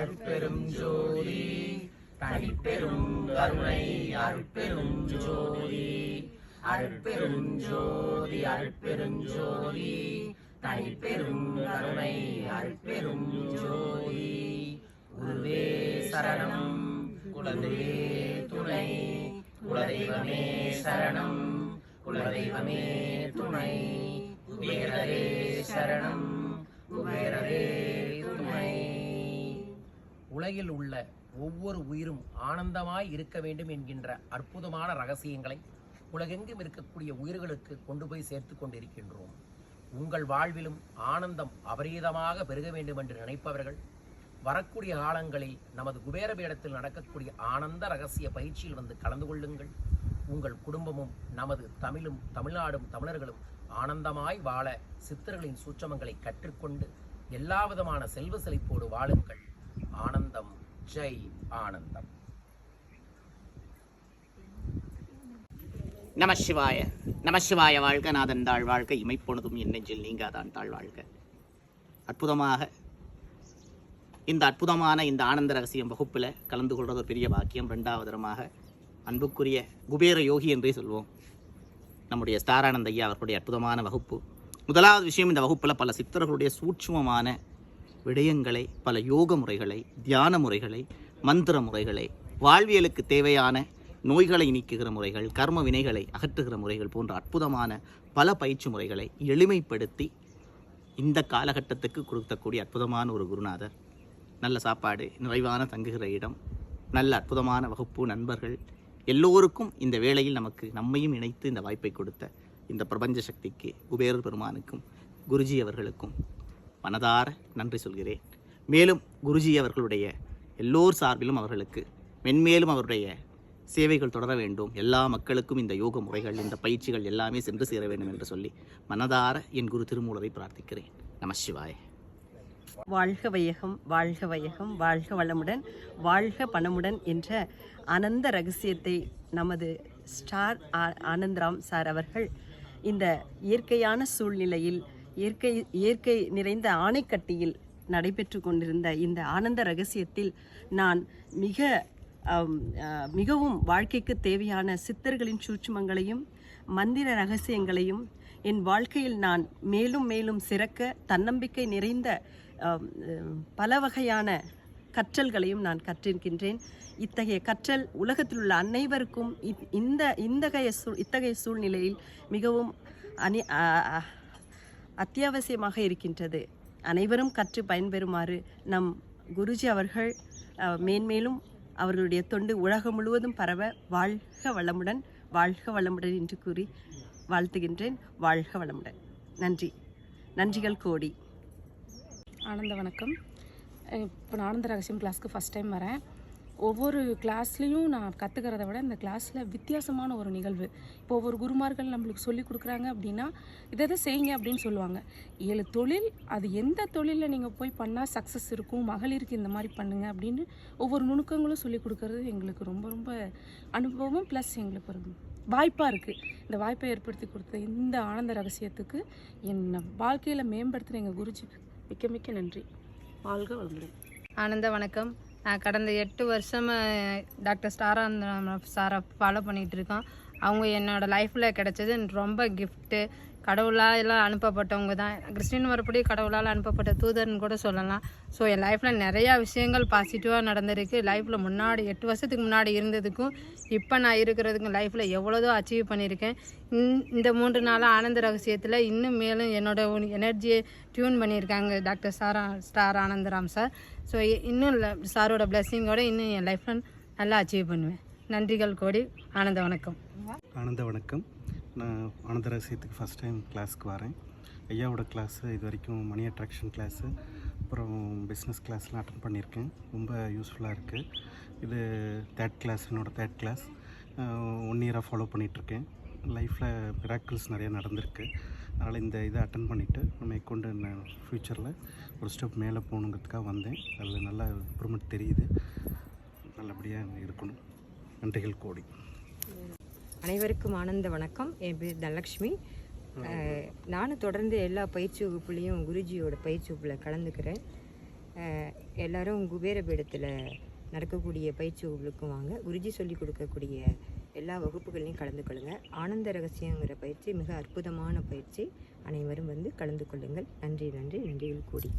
அருட்பெரும் ஜோதி. தனிப்பெரும் கருணை அருட்பெரும் ஜோதி. அருட்பெரும் ஜோதி அருட்பெரும் ஜோதி. தனிப்பெரும் கருணை அருட்பெரும் ஜோதி. குருவே சரணம் குலதே துணை. குலதெய்வமே சரணம் குலதெய்வமே துணை. குபேரரே சரணம் குபேரரே துணை. உலகில் உள்ள ஒவ்வொரு உயிரும் ஆனந்தமாய் இருக்க வேண்டும் என்கின்ற அற்புதமான ரகசியங்களை உலகெங்கும் இருக்கக்கூடிய உயிர்களுக்கு கொண்டு போய் சேர்த்து கொண்டிருக்கின்றோம். உங்கள் வாழ்விலும் ஆனந்தம் அபரீதமாக பெருக வேண்டும் என்று நினைப்பவர்கள் வரக்கூடிய காலங்களில் நமது குபேர பீடத்தில் நடக்கக்கூடிய ஆனந்த ரகசிய பயிற்சியில் வந்து கலந்து கொள்ளுங்கள். உங்கள் குடும்பமும் நமது தமிழும் தமிழ்நாடும் தமிழர்களும் ஆனந்தமாய் வாழ சித்தர்களின் சூற்றமங்களை கற்றுக்கொண்டு எல்லா விதமான செல்வ செழிப்போடு வாழுங்கள். ஆனந்தம். ஜெய் ஆனந்தம். நம சிவாய நம சிவாய வாழ்க. நாதன் தாழ் வாழ்க. இமைப்பொழுதும் என்னெஞ்சில் நீங்காதான் தாழ் வாழ்க. அற்புதமாக இந்த அற்புதமான இந்த ஆனந்த ரகசியம் வகுப்பில் கலந்து கொள்வது பெரிய பாக்கியம். ரெண்டாவதுரமாக அன்புக்குரிய குபேர யோகி என்றே சொல்வோம். நம்முடைய ஸ்தாரானந்த ஐயா அவர்களுடைய அற்புதமான வகுப்பு. முதலாவது விஷயம் இந்த வகுப்பில் பல சித்தர்களுடைய சூட்சுமமான விடயங்களை பல யோக முறைகளை தியான முறைகளை மந்திர முறைகளை வாழ்வியலுக்கு தேவையான நோய்களை நீக்குகிற முறைகள் கர்ம வினைகளை அகற்றுகிற முறைகள் போன்ற அற்புதமான பல பயிற்சி முறைகளை எளிமைப்படுத்தி இந்த காலகட்டத்துக்கு கொடுக்கக்கூடிய அற்புதமான ஒரு குருநாதர். நல்ல சாப்பாடு நிறைவான தங்குகிற இடம் நல்ல அற்புதமான வகுப்பு நண்பர்கள் எல்லோருக்கும் இந்த வேளையில் நமக்கு நம்மையும் இணைத்து இந்த வாய்ப்பை கொடுத்த இந்த பிரபஞ்ச சக்திக்கு குபேரர் பெருமானுக்கும் குருஜி அவர்களுக்கும் மனதார நன்றி சொல்கிறேன். மேலும் குருஜி அவர்களுடைய எல்லோர் சார்பிலும் அவர்களுக்கு மென்மேலும் அவருடைய சேவைகள் தொடர வேண்டும். எல்லா மக்களுக்கும் இந்த யோக முறைகள் இந்த பயிற்சிகள் எல்லாமே சென்று சேர வேண்டும் என்று சொல்லி மனதார என் குரு திருமூலரை பிரார்த்திக்கிறேன். நம சிவாய். வாழ்க வையகம் வாழ்க வையகம் வாழ்க வளமுடன் வாழ்க பணமுடன் என்ற அனந்த ரகசியத்தை நமது ஸ்டார் ஆ- ஆனந்தராம் சார் அவர்கள் இந்த இயற்கையான சூழ்நிலையில் இயற்கை இயற்கை நிறைந்த ஆணைக்கட்டியில் நடைபெற்று கொண்டிருந்த இந்த ஆனந்த ரகசியத்தில் நான் மிக மிகவும் வாழ்க்கைக்கு தேவையான சித்தர்களின் சூட்சுமங்களையும் மந்திர ரகசியங்களையும் என் வாழ்க்கையில் நான் மேலும் மேலும் சிறக்க தன்னம்பிக்கை நிறைந்த பல வகையான கற்றல்களையும் நான் கற்றிருக்கின்றேன். இத்தகைய கற்றல் உலகத்தில் உள்ள அனைவருக்கும் இ- இந்த இந்தகைய சூ இத்தகைய சூழ்நிலையில் மிகவும் அணி அத்தியாவசியமாக இருக்கின்றது. அனைவரும் கற்று பயன்பெறுமாறு நம் குருஜி அவர்கள் மேன்மேலும் அவர்களுடைய தொண்டு உலகம் முழுவதும் பரவ வாழ்க வளமுடன் வாழ்க வளமுடன் என்று கூறி வாழ்த்துகின்றேன். வாழ்க வளமுடன். நன்றி. நன்றிகள் கோடி. ஆனந்த வணக்கம். இப்போ நான் ஆனந்த ரகசியம் கிளாஸ்க்கு ஃபஸ்ட் டைம் வரேன். ஒவ்வொரு கிளாஸ்லேயும் நான் கற்றுக்கிறத விட இந்த கிளாஸில் வித்தியாசமான ஒரு நிகழ்வு. இப்போ ஒவ்வொரு குருமார்கள் நம்மளுக்கு சொல்லி கொடுக்குறாங்க அப்படின்னா இதை இதை செய்யுங்க அப்படின்னு சொல்லுவாங்க. ஏழு தொழில் அது எந்த தொழிலில் நீங்கள் போய் பண்ணால் சக்ஸஸ் இருக்கும் மகளிருக்கு இந்த மாதிரி பண்ணுங்க அப்படின்னு ஒவ்வொரு நுணுக்கங்களும் சொல்லி கொடுக்கறது எங்களுக்கு ரொம்ப ரொம்ப அனுபவம் ப்ளஸ் எங்களுக்கு ஒரு வாய்ப்பாக இருக்குது இந்த வாய்ப்பை ஏற்படுத்தி கொடுத்த இந்த ஆனந்த ரகசியத்துக்கு என்னை வாழ்க்கையில் மேம்படுத்தின எங்கள் குருஜிக்கு மிக்க மிக்க நன்றி. வாழ்க வளமுடன். ஆனந்த வணக்கம். கடந்த எட்டு வருஷமாக டாக்டர் ஸ்டாரா சாரை ஃபாலோ பண்ணிகிட்டு இருக்கோம். அவங்க என்னோடய லைஃப்பில் கிடச்சது ரொம்ப கிஃப்ட்டு கடவுளால் எல்லாம் அனுப்பப்பட்டவங்க தான். கிறிஸ்டின் மறுபடி கடவுளால் அனுப்பப்பட்ட தூதர்னு கூட சொல்லலாம். ஸோ என் லைஃப்பில் நிறையா விஷயங்கள் பாசிட்டிவாக நடந்திருக்கு. லைஃப்பில் முன்னாடி எட்டு வருஷத்துக்கு முன்னாடி இருந்ததுக்கும் இப்போ நான் இருக்கிறதுக்கும் லைஃப்பில் எவ்வளோதோ அச்சீவ் பண்ணியிருக்கேன். இந்த- இந்த மூன்று நாளாக ஆனந்த ரகசியத்தில் இன்னும் மேலும் என்னோட எனர்ஜியை டியூன் பண்ணியிருக்காங்க டாக்டர் சாரா ஸ்டார் ஆனந்தராம் சார் ஸோ இன்னும் சாரோட பிளெஸ்ஸிங்கோட இன்னும் என் லைஃப்பில் நல்லா அச்சீவ் பண்ணுவேன். நன்றிகள் கோடி. ஆனந்த வணக்கம். ஆனந்த வணக்கம். நான் அனந்த ரகசியத்துக்கு ஃபஸ்ட் டைம் கிளாஸ்க்கு வரேன். ஐயாவோட கிளாஸு இது வரைக்கும் மணி அட்ராக்ஷன் கிளாஸு அப்புறம் பிஸ்னஸ் கிளாஸ்லாம் அட்டன் பண்ணியிருக்கேன். ரொம்ப யூஸ்ஃபுல்லாக இருக்குது இது தேர்ட் கிளாஸ் என்னோடய தேர்ட் கிளாஸ் ஒன் இயராக ஃபாலோ பண்ணிகிட்ருக்கேன் லைஃப்பில் மிராக்கிள்ஸ் நிறையா நடந்திருக்கு. அதனால் இந்த இதை அட்டன் பண்ணிவிட்டு நம்ம கொண்டு என்ன ஃப்யூச்சரில் ஒரு ஸ்டெப் மேலே போகணுங்கிறதுக்காக வந்தேன். அதில் நல்லா இம்ப்ரூவ்மெண்ட் தெரியுது. நல்லபடியாக இருக்கணும். நன்றிகள் கோடி. அனைவருக்கும் ஆனந்த வணக்கம். என் பேர் தனலக்ஷ்மி. நானும் தொடர்ந்து எல்லா பயிற்சி வகுப்புலேயும் குருஜியோட பயிற்சி வகுப்பில் கலந்துக்கிறேன். எல்லாரும் குபேர பீடத்தில் நடக்கக்கூடிய பயிற்சி வகுப்புக்கும் வாங்க. குருஜி சொல்லி கொடுக்கக்கூடிய எல்லா வகுப்புகளையும் கலந்து கொள்ளுங்கள் ஆனந்த ரகசியங்கிற பயிற்சி மிக அற்புதமான பயிற்சி. அனைவரும் வந்து கலந்து கொள்ளுங்கள். நன்றி நன்றி. நன்றிகள் கூடி.